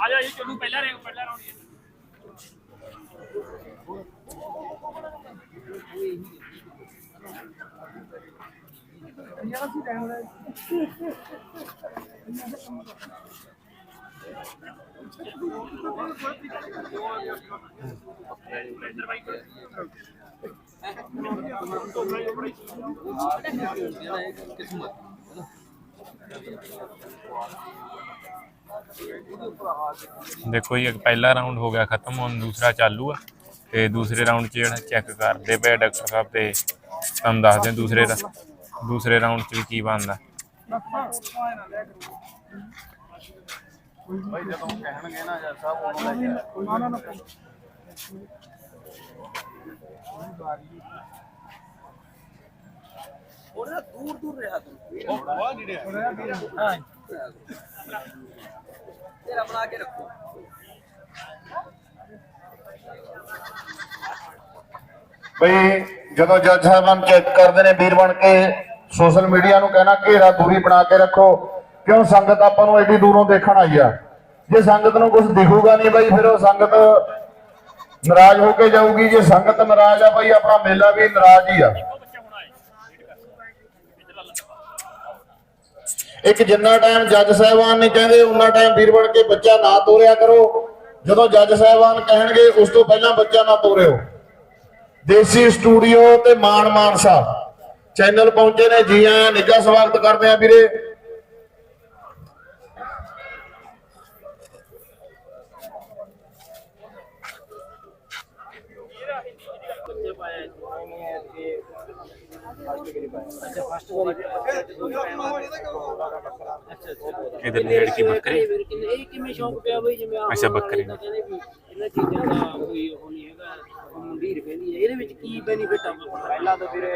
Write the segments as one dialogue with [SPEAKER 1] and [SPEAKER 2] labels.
[SPEAKER 1] ਆ ਜਾ ਜੀ ਚੱਲੂ ਪਹਿਲਾ ਰੇ ਪਹਿਲਾ ਰਾਉਂਡ
[SPEAKER 2] ਦੇਖੋ ਜੀ ਪਹਿਲਾ ਰਾਉਂਡ ਹੋ ਗਿਆ ਖਤਮ, ਹੁਣ ਦੂਸਰਾ ਚਾਲੂ ਆ ਤੇ ਦੂਸਰੇ ਰਾਉਂਡ 'ਚ ਜਿਹੜਾ ਚੈੱਕ ਕਰਦੇ ਪਏ ਡਾਕਟਰ ਸਾਹਿਬ ਤੇ ਤੁਹਾਨੂੰ ਦੱਸਦੇ ਦੂਸਰੇ ਦਾ ਦੂਸਰੇ ਰਾਉਂਡ 'ਚ ਵੀ ਕੀ ਬਣਦਾ।
[SPEAKER 3] ਭਾਈ ਜਦੋਂ ਕਹਿਣਗੇ ਨਾ ਜੱਜ ਸਾਹਿਬ ਉਦੋਂ ਲੈ ਕੇ। ਬਈ ਜਦੋਂ ਜੱਜ ਸਾਹਿਬਾਨ ਚੈੱਕ ਕਰਦੇ ਨੇ ਵੀਰ ਬਣ ਕੇ ਸੋਸ਼ਲ ਮੀਡੀਆ ਨੂੰ ਕਹਿਣਾ ਘੇਰਾ ਦੂਰੀ ਬਣਾ ਕੇ ਰੱਖੋ। ਕਿਉਂ ਸੰਗਤ ਆਪਾਂ ਨੂੰ ਐਡੀ ਦੂਰੋਂ ਦੇਖਣ ਆਈ ਆ? ਜੇ ਸੰਗਤ ਨੂੰ ਕੁਝ ਦਿਖੂਗਾ ਨਹੀਂ ਬਈ, ਫਿਰ ਉਹ ਸੰਗਤ ਨਾਰਾਜ਼ ਹੋ ਕੇ ਜਾਊਗੀ। ਜੇ ਸੰਗਤ ਨਾਰਾਜ਼ ਆ ਬਾਈ, ਆਪਣਾ ਮੇਲਾ ਵੀ ਨਾਰਾਜ਼ ਹੀ ਆ। ਇੱਕ ਜਿੰਨਾ ਟਾਈਮ ਜੱਜ ਸਾਹਿਬਾਨ ਨੇ ਕਹਿੰਦੇ ਉਹਨਾਂ ਟਾਈਮ ਵੀਰ ਬਣ ਕੇ ਬੱਚਾ ਨਾ ਤੋਰਿਆ ਕਰੋ। ਜਦੋਂ ਜੱਜ ਸਾਹਿਬਾਨ ਕਹਿਣਗੇ, ਉਸ ਤੋਂ ਪਹਿਲਾਂ ਬੱਚਾ ਨਾ ਤੋਰਿਓ। ਦੇਸੀ ਸਟੂਡੀਓ ਤੇ ਮਾਨ ਮਾਨਸਾ। ਚੈਨਲ ਪਹੁੰਚੇ ਨੇ, ਜੀ ਆਇਆਂ, ਨਿੱਘਾ ਸਵਾਗਤ ਕਰਦੇ ਆ ਵੀਰੇ।
[SPEAKER 2] ਇਧਰ ਨੇੜ ਕੀ ਬੱਕਰੇ
[SPEAKER 1] ਇਹ ਕਿਵੇਂ ਸ਼ੌਂਕ ਪਿਆ ਬਈ ਜਿਵੇਂ
[SPEAKER 2] ਅੱਛਾ, ਬੱਕਰੀ
[SPEAKER 1] ਕਹਿੰਦੇ ਵੀ ਇਹਨਾਂ ਚੀਜ਼ਾਂ ਦਾ ਕੋਈ ਉਹ ਨਹੀਂ ਹੈਗਾ ਮੁੰਡੀਰ ਕਹਿੰਦੀ ਹੈ ਇਹਦੇ ਵਿੱਚ ਕੀ ਬੈਨੀਫਿਟ ਆ
[SPEAKER 4] ਪਹਿਲਾਂ ਤਾਂ ਵੀਰੇ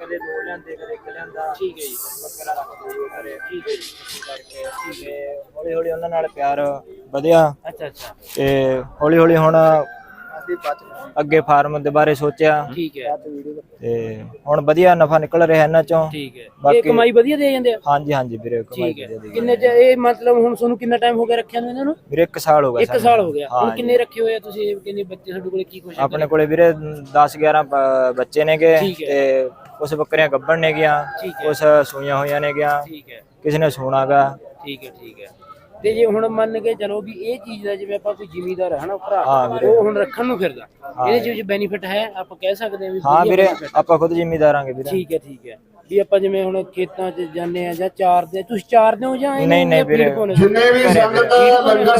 [SPEAKER 4] ਕਦੇ ਦੋ ਲਿਆਂਦੇ ਕਦੇ ਇੱਕ ਲਿਆਂਦਾ
[SPEAKER 1] ਠੀਕ ਹੈ ਜੀ
[SPEAKER 4] ਬੱਕਰਾ ਰੱਖਦੇ ਕਰੇ
[SPEAKER 1] ਠੀਕ ਹੈ ਜੀ
[SPEAKER 4] ਕਰਕੇ ਤੇ ਹੌਲੀ ਹੌਲੀ ਉਹਨਾਂ ਨਾਲ ਪਿਆਰ ਵਧਿਆ
[SPEAKER 1] ਅੱਛਾ ਅੱਛਾ
[SPEAKER 4] ਤੇ ਹੌਲੀ ਹੌਲੀ ਹੁਣ ਅੱਗੇ ਫਾਰਮ ਦੇ ਬਾਰੇ ਸੋਚਿਆ।
[SPEAKER 1] ਠੀਕ ਹੈ।
[SPEAKER 4] ਤੇ ਹੁਣ ਵਧੀਆ ਨਫਾ ਨਿਕਲ ਰਿਹਾ ਇਹਨਾਂ ਚੋਂ।
[SPEAKER 1] ਠੀਕ ਹੈ। ਇਹ
[SPEAKER 4] ਬਾਕੀ-
[SPEAKER 1] ਕਮਾਈ ਵਧੀਆ ਦੇ ਜਾਂਦੇ ਆ?
[SPEAKER 4] ਹਾਂਜੀ ਹਾਂਜੀ ਵੀਰੇ ਕਮਾਈ
[SPEAKER 1] ਠੀਕ ਹੈ।
[SPEAKER 4] ਵਧੀਆ ਦੀ।
[SPEAKER 1] ਕਿੰਨੇ ਚ ਇਹ ਮਤਲਬ ਹੁਣ ਤੁਹਾਨੂੰ ਕਿੰਨਾ ਟਾਈਮ ਹੋ ਗਿਆ ਰੱਖਿਆ ਨੂੰ ਇਹਨਾਂ ਨੂੰ?
[SPEAKER 4] ਵੀਰੇ 1 ਸਾਲ ਹੋ ਗਿਆ
[SPEAKER 1] ਇੱਕ
[SPEAKER 4] ਸਾਨੂੰ।
[SPEAKER 1] ਸਾਲ ਹੋ ਗਿਆ। ਹੁਣ ਕਿੰਨੇ ਰੱਖੇ ਹੋਏ ਆ ਤੁਸੀਂ? ਕਿੰਨੇ ਬੱਚੇ ਤੁਹਾਡੇ ਕੋਲੇ ਕੀ ਹੈ
[SPEAKER 4] ਆਪਣੇ ਕੋਲੇ ਵੀਰੇ 10 11 ਬੱਚੇ ਨੇਗੇ
[SPEAKER 1] ਠੀਕ ਹੈ।
[SPEAKER 4] ਤੇ ਕੁਝ ਬੱਕਰੀਆਂ ਗੱਭਣ ਨੇ ਗਿਆ
[SPEAKER 1] ਠੀਕ ਹੈ।
[SPEAKER 4] ਕੁਝ ਸੂਈਆਂ ਹੋਈਆਂ ਨੇ ਗਿਆ
[SPEAKER 1] ਠੀਕ ਹੈ।
[SPEAKER 4] ਕਿਸੇ ਨੇ ਸੂਣਾਗਾ
[SPEAKER 1] ਠੀਕ ਹੈ ਠੀਕ ਹੈ। ਤੇ ਜੇ ਹੁਣ ਮੰਨ ਕੇ ਚਲੋ ਵੀ ਇਹ ਚੀਜ਼ ਦਾ ਜਿਵੇਂ ਆਪਾਂ ਕੋਈ ਜ਼ਿਮੀਦਾਰ ਹੈ ਨਾ ਭਰਾ। ਉਹ ਹੁਣ ਰੱਖਣ ਨੂੰ ਫਿਰਦਾ ਇਹਦੇ ਚ ਵਿੱਚ ਬੈਨੀਫਿਟ ਹੈ ਆਪਾਂ ਕਹਿ ਸਕਦੇ ਹਾਂ ਵੀ
[SPEAKER 4] ਹਾਂ ਵੀਰੇ। ਆਪਾਂ ਖੁਦ ਜ਼ਿਮੀਦਾਰਾਂਗੇ ਵੀਰੇ
[SPEAKER 1] ਠੀਕ ਹੈ ਠੀਕ ਹੈ ਵੀ ਆਪਾਂ ਜਿਵੇਂ ਹੁਣ ਖੇਤਾਂ 'ਚ ਜਾਂਦੇ ਆ ਜਾਂ ਚਾਰਦੇ ਆ, ਤੁਸੀਂ ਚਾਰਦੇ ਹੋ ਜਾਂ
[SPEAKER 4] ਨਹੀਂ, ਨਹੀਂ ਵੀਰੇ।
[SPEAKER 3] ਜਿੰਨੇ ਵੀ ਸੰਗਤ ਲੰਗਰ